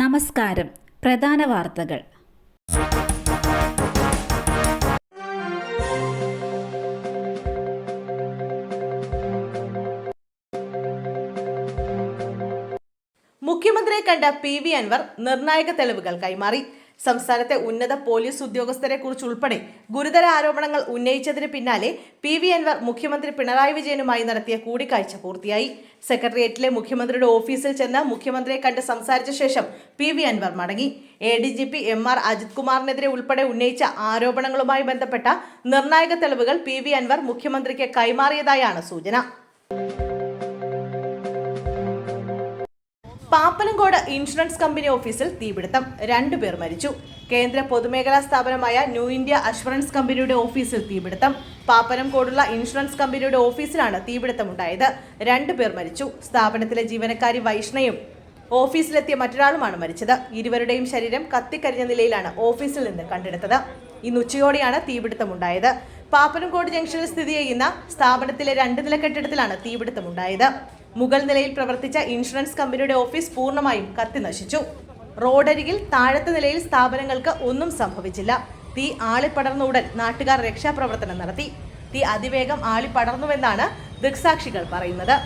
നമസ്കാരം. പ്രധാന വാർത്തകൾ. മുഖ്യമന്ത്രിയെ കണ്ട പി വി അൻവർ നിർണായക തെളിവുകൾ കൈമാറി. സംസ്ഥാനത്തെ ഉന്നത പോലീസ് ഉദ്യോഗസ്ഥരെ കുറിച്ചുൾപ്പെടെ ഗുരുതര ആരോപണങ്ങൾ ഉന്നയിച്ചതിന് പിന്നാലെ പി വി അൻവർ മുഖ്യമന്ത്രി പിണറായി വിജയനുമായി നടത്തിയ കൂടിക്കാഴ്ച പൂർത്തിയായി. സെക്രട്ടേറിയറ്റിലെ മുഖ്യമന്ത്രിയുടെ ഓഫീസിൽ ചെന്ന് മുഖ്യമന്ത്രിയെ കണ്ട് സംസാരിച്ച ശേഷം പി വി അൻവർ മടങ്ങി. A D G P M R Ajith കുമാറിനെതിരെ ഉൾപ്പെടെ ഉന്നയിച്ച ആരോപണങ്ങളുമായി ബന്ധപ്പെട്ട നിർണായക തെളിവുകൾ പി വി അൻവർ മുഖ്യമന്ത്രിക്ക് കൈമാറിയതായാണ് സൂചന. പാപ്പനംകോട് ഇൻഷുറൻസ് കമ്പനി ഓഫീസിൽ തീപിടുത്തം. രണ്ടുപേർ മരിച്ചു. കേന്ദ്ര പൊതുമേഖലാ സ്ഥാപനമായ ന്യൂ ഇന്ത്യ അഷുറൻസ് കമ്പനിയുടെ ഓഫീസിൽ തീപിടുത്തം. പാപ്പനംകോടുള്ള ഇൻഷുറൻസ് കമ്പനിയുടെ ഓഫീസിലാണ് തീപിടുത്തമുണ്ടായത്. രണ്ടുപേർ മരിച്ചു. സ്ഥാപനത്തിലെ ജീവനക്കാരി വൈഷ്ണയും ഓഫീസിലെത്തിയ മറ്റൊരാളുമാണ് മരിച്ചത്. ഇരുവരുടെയും ശരീരം കത്തിക്കരിഞ്ഞ നിലയിലാണ് ഓഫീസിൽ നിന്ന് കണ്ടെടുത്തത്. ഇന്ന് ഉച്ചയോടെയാണ് തീപിടുത്തമുണ്ടായത്. പാപ്പനംകോട് ജംഗ്ഷനിൽ സ്ഥിതി ചെയ്യുന്ന സ്ഥാപനത്തിലെ രണ്ട് നില കെട്ടിടത്തിലാണ് തീപിടുത്തമുണ്ടായത്. മുകൾ നിലയിൽ പ്രവർത്തിച്ച ഇൻഷുറൻസ് കമ്പനിയുടെ ഓഫീസ് പൂർണമായും കത്തിനശിച്ചു റോഡരികിൽ താഴത്തെ നിലയിൽ സ്ഥാപനങ്ങൾക്ക് ഒന്നും സംഭവിച്ചില്ല. തീ ആളിപ്പടർന്ന ഉടൻ നാട്ടുകാർ രക്ഷാപ്രവർത്തനം നടത്തി. തീ അതിവേഗം ആളിപ്പടർന്നുവെന്നാണ് ദൃക്സാക്ഷികൾ പറയുന്നത്.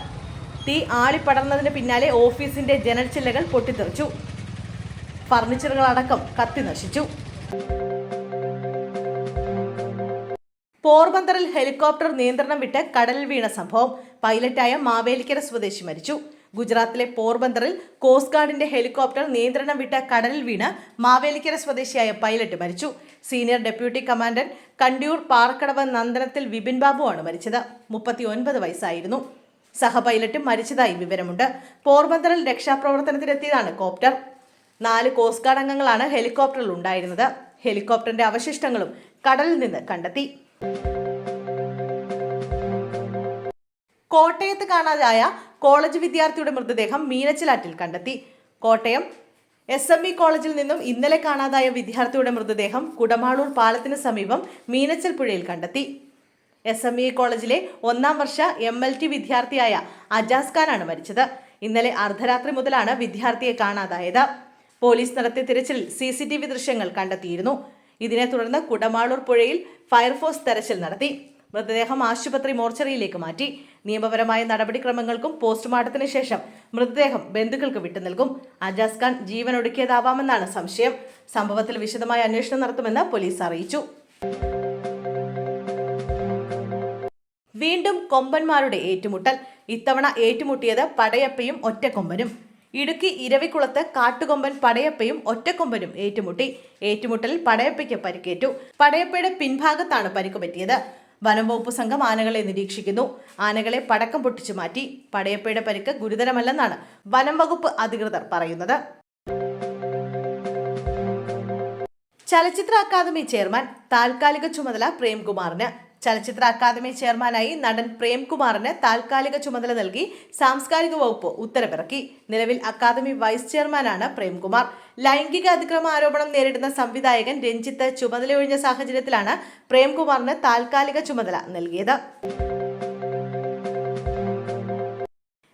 തീ ആളിപ്പടർന്നതിന് പിന്നാലെ ഓഫീസിന്റെ ജനൽച്ചില്ലകൾ പൊട്ടിത്തെറിച്ചു. ഫർണിച്ചറുകളടക്കം കത്തി നശിച്ചു. പോർബന്തറിൽ ഹെലികോപ്റ്റർ നിയന്ത്രണം വിട്ട് കടലിൽ വീണ സംഭവം. പൈലറ്റായ മാവേലിക്കര സ്വദേശി മരിച്ചു. ഗുജറാത്തിലെ പോർബന്തറിൽ കോസ്റ്റ് ഗാർഡിന്റെ ഹെലികോപ്റ്റർ നിയന്ത്രണം വിട്ട കടലിൽ വീണ് മാവേലിക്കര സ്വദേശിയായ പൈലറ്റ് മരിച്ചു. Senior deputy commandant Kandiyoor Parakkadavu നന്ദനത്തിൽ Vipin ബാബുവാണ് മരിച്ചത്. മുപ്പത്തി ഒൻപത് വയസ്സായിരുന്നു. സഹപൈലറ്റും മരിച്ചതായി വിവരമുണ്ട്. പോർബന്തറിൽ രക്ഷാപ്രവർത്തനത്തിനെത്തിയതാണ് കോപ്റ്റർ. നാല് കോസ്റ്റ് ഗാർഡ് അംഗങ്ങളാണ് ഹെലികോപ്റ്ററിൽ ഉണ്ടായിരുന്നത്. ഹെലികോപ്റ്ററിന്റെ അവശിഷ്ടങ്ങളും കടലിൽ നിന്ന് കണ്ടെത്തി. കോട്ടയത്ത് കാണാതായ കോളേജ് വിദ്യാർത്ഥിയുടെ മൃതദേഹം മീനച്ചിലാറ്റിൽ കണ്ടെത്തി. കോട്ടയം എസ് എം ഇ കോളേജിൽ നിന്നും ഇന്നലെ കാണാതായ വിദ്യാർത്ഥിയുടെ മൃതദേഹം കുടമാളൂർ പാലത്തിന് സമീപം മീനച്ചൽ പുഴയിൽ കണ്ടെത്തി. എസ് എം ഇ കോളേജിലെ ഒന്നാം വർഷ എം എൽ ടി വിദ്യാർത്ഥിയായ അജാസ് ഖാനാണ് മരിച്ചത്. ഇന്നലെ അർദ്ധരാത്രി മുതലാണ് വിദ്യാർത്ഥിയെ കാണാതായത്. പോലീസ് നടത്തിയ തിരച്ചിലിൽ സി സി ടി വി ദൃശ്യങ്ങൾ കണ്ടെത്തിയിരുന്നു. ഇതിനെ തുടർന്ന് കുടമാളൂർ പുഴയിൽ ഫയർഫോഴ്സ് തെരച്ചിൽ നടത്തി. മൃതദേഹം ആശുപത്രി മോർച്ചറിയിലേക്ക് മാറ്റി. നിയമപരമായ നടപടിക്രമങ്ങൾക്കും പോസ്റ്റ്മോർട്ടത്തിന് ശേഷം മൃതദേഹം ബന്ധുക്കൾക്ക് വിട്ടു നൽകും. അജാസ് ഖാൻ ജീവൻ ഒടുക്കിയതാവാമെന്നാണ് സംശയം. സംഭവത്തിൽ വിശദമായ അന്വേഷണം നടത്തുമെന്ന് പോലീസ് അറിയിച്ചു. വീണ്ടും കൊമ്പന്മാരുടെ ഏറ്റുമുട്ടൽ. ഇത്തവണ ഏറ്റുമുട്ടിയത് പടയപ്പയും ഒറ്റക്കൊമ്പനും. ഇടുക്കി ഇരവിക്കുളത്ത് കാട്ടുകൊമ്പൻ പടയപ്പയും ഒറ്റക്കൊമ്പനും ഏറ്റുമുട്ടി. ഏറ്റുമുട്ടലിൽ പടയപ്പയ്ക്ക് പരിക്കേറ്റു. പടയപ്പയുടെ പിൻഭാഗത്താണ് പരിക്ക് പറ്റിയത്. വനംവകുപ്പ് സംഘം ആനകളെ നിരീക്ഷിക്കുന്നു. ആനകളെ പടക്കം പൊട്ടിച്ചു മാറ്റി. പടയപ്പയുടെ പരിക്ക് ഗുരുതരമല്ലെന്നാണ് വനം വകുപ്പ് അധികൃതർ പറയുന്നത്. ചലച്ചിത്ര അക്കാദമി ചെയർമാൻ താൽക്കാലിക ചുമതല പ്രേംകുമാറിന്. ചലച്ചിത്ര അക്കാദമി ചെയർമാനായി നടൻ പ്രേംകുമാറിന് താൽക്കാലിക ചുമതല നൽകി സാംസ്കാരിക വകുപ്പ് ഉത്തരവിറക്കി. നിലവിൽ അക്കാദമി വൈസ് ചെയർമാനാണ് പ്രേംകുമാർ. ലൈംഗിക അതിക്രമ ആരോപണം നേരിടുന്ന സംവിധായകൻ രഞ്ജിത്ത് ചുമതലയൊഴിഞ്ഞ സാഹചര്യത്തിലാണ് പ്രേംകുമാറിന് താൽക്കാലിക ചുമതല നൽകിയത്.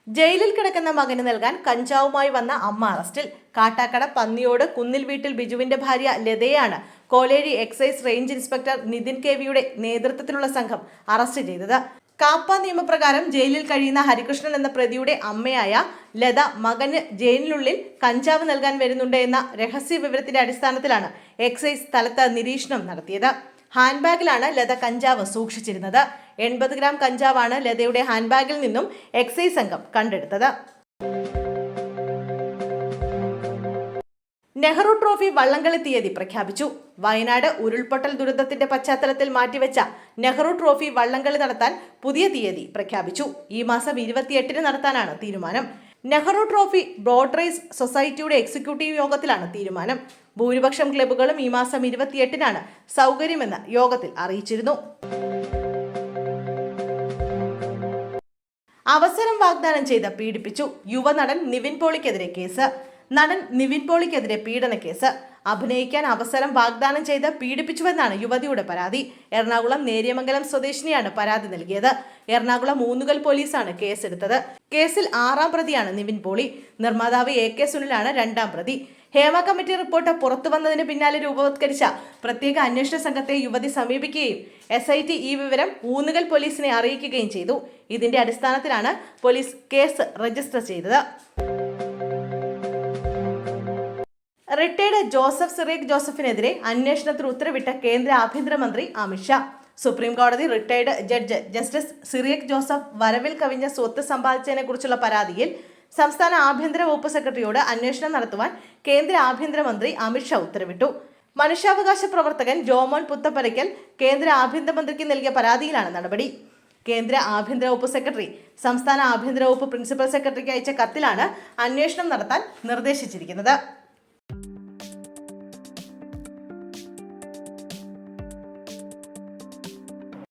ജയിലിൽ കിടക്കുന്ന മകന് നൽകാൻ കഞ്ചാവുമായി വന്ന അമ്മ അറസ്റ്റിൽ. കാട്ടാക്കട പന്നിയോട് കുന്നിൽ വീട്ടിൽ ബിജുവിന്റെ ഭാര്യ ലതയാണ് Koleri excise range inspector Nithin K വിയുടെ നേതൃത്വത്തിലുള്ള സംഘം അറസ്റ്റ് ചെയ്തത്. കാപ്പ നിയമപ്രകാരം ജയിലിൽ കഴിയുന്ന ഹരികൃഷ്ണൻ എന്ന പ്രതിയുടെ അമ്മയായ ലത മകന് ജയിലിനുള്ളിൽ കഞ്ചാവ് നൽകാൻ വരുന്നുണ്ട് എന്ന രഹസ്യ വിവരത്തിന്റെ അടിസ്ഥാനത്തിലാണ് എക്സൈസ് സ്ഥലത്ത് നിരീക്ഷണം നടത്തിയത്. ഹാൻഡ്ബാഗിലാണ് ലത കഞ്ചാവ് സൂക്ഷിച്ചിരുന്നത്. എൺപത് ഗ്രാം കഞ്ചാവാണ് ലതയുടെ ഹാൻഡ്ബാഗിൽ നിന്നും എക്സൈസ് സംഘം കണ്ടെടുത്തത്. നെഹ്റു ട്രോഫി വള്ളംകളി തീയതി പ്രഖ്യാപിച്ചു. വയനാട് ഉരുൾപൊട്ടൽ ദുരന്തത്തിന്റെ പശ്ചാത്തലത്തിൽ മാറ്റിവെച്ച നെഹ്റു ട്രോഫി വള്ളംകളി നടത്താൻ പുതിയ തീയതി പ്രഖ്യാപിച്ചു. ഈ മാസം ഇരുപത്തിയെട്ടിന് നടത്താനാണ് തീരുമാനം. നെഹ്റു ട്രോഫി ബ്രോഡ്രൈസ് സൊസൈറ്റിയുടെ എക്സിക്യൂട്ടീവ് യോഗത്തിലാണ് തീരുമാനം. ഭൂരിപക്ഷം ക്ലബുകളും ഈ മാസം ഇരുപത്തിയെട്ടിനാണ് സൗകര്യമെന്ന് യോഗത്തിൽ അറിയിച്ചിരുന്നു. അവസരം വാഗ്ദാനം ചെയ്ത് പീഡിപ്പിച്ചു. യുവനടൻ നിവിൻ പോളിക്കെതിരെ കേസ്. നടൻ നിവിൻ പോളിക്കെതിരെ പീഡന കേസ്. അഭിനയിക്കാൻ അവസരം വാഗ്ദാനം ചെയ്ത് പീഡിപ്പിച്ചുവെന്നാണ് യുവതിയുടെ പരാതി. എറണാകുളം നേര്യമംഗലം സ്വദേശിനിയാണ് പരാതി നൽകിയത്. എറണാകുളം മൂന്നുകൽ പോലീസാണ് കേസെടുത്തത്. കേസിൽ ആറാം പ്രതിയാണ് നിവിൻ പോളി. നിർമ്മാതാവ് എ കെ സുനിലാണ് രണ്ടാം പ്രതി. ഹേമ കമ്മിറ്റി റിപ്പോർട്ട് പുറത്തു വന്നതിന് പിന്നാലെ രൂപവത്കരിച്ച പ്രത്യേക അന്വേഷണ സംഘത്തെ യുവതി സമീപിക്കുകയും എസ് ഐ ടി ഈ വിവരം ഊന്നുകൽ പോലീസിനെ അറിയിക്കുകയും ചെയ്തു. ഇതിന്റെ അടിസ്ഥാനത്തിലാണ് പോലീസ് കേസ് രജിസ്റ്റർ ചെയ്തത്. റിട്ടയർഡ് ജോസഫ് സിറേഖ് ജോസഫിനെതിരെ അന്വേഷണത്തിന് ഉത്തരവിട്ട കേന്ദ്ര ആഭ്യന്തരമന്ത്രി അമിത്ഷാ സുപ്രീം കോടതി retired judge justice Cyriac Joseph വരവിൽ കവിഞ്ഞ സ്വത്ത് സമ്പാദിച്ചതിനെ കുറിച്ചുള്ള പരാതിയിൽ സംസ്ഥാന ആഭ്യന്തര വകുപ്പ് സെക്രട്ടറിയോട് അന്വേഷണം നടത്തുവാൻ കേന്ദ്ര ആഭ്യന്തരമന്ത്രി അമിത്ഷാ ഉത്തരവിട്ടു. മനുഷ്യാവകാശ പ്രവർത്തകൻ ജോമോൻ പുത്തപ്പരയ്ക്കൽ കേന്ദ്ര ആഭ്യന്തരമന്ത്രിക്ക് നൽകിയ പരാതിയിലാണ് നടപടി. കേന്ദ്ര ആഭ്യന്തര വകുപ്പ് സെക്രട്ടറി സംസ്ഥാന ആഭ്യന്തര വകുപ്പ് പ്രിൻസിപ്പൽ സെക്രട്ടറിക്ക് അയച്ച കത്തിലാണ് അന്വേഷണം നടത്താൻ നിർദ്ദേശിച്ചിരിക്കുന്നത്.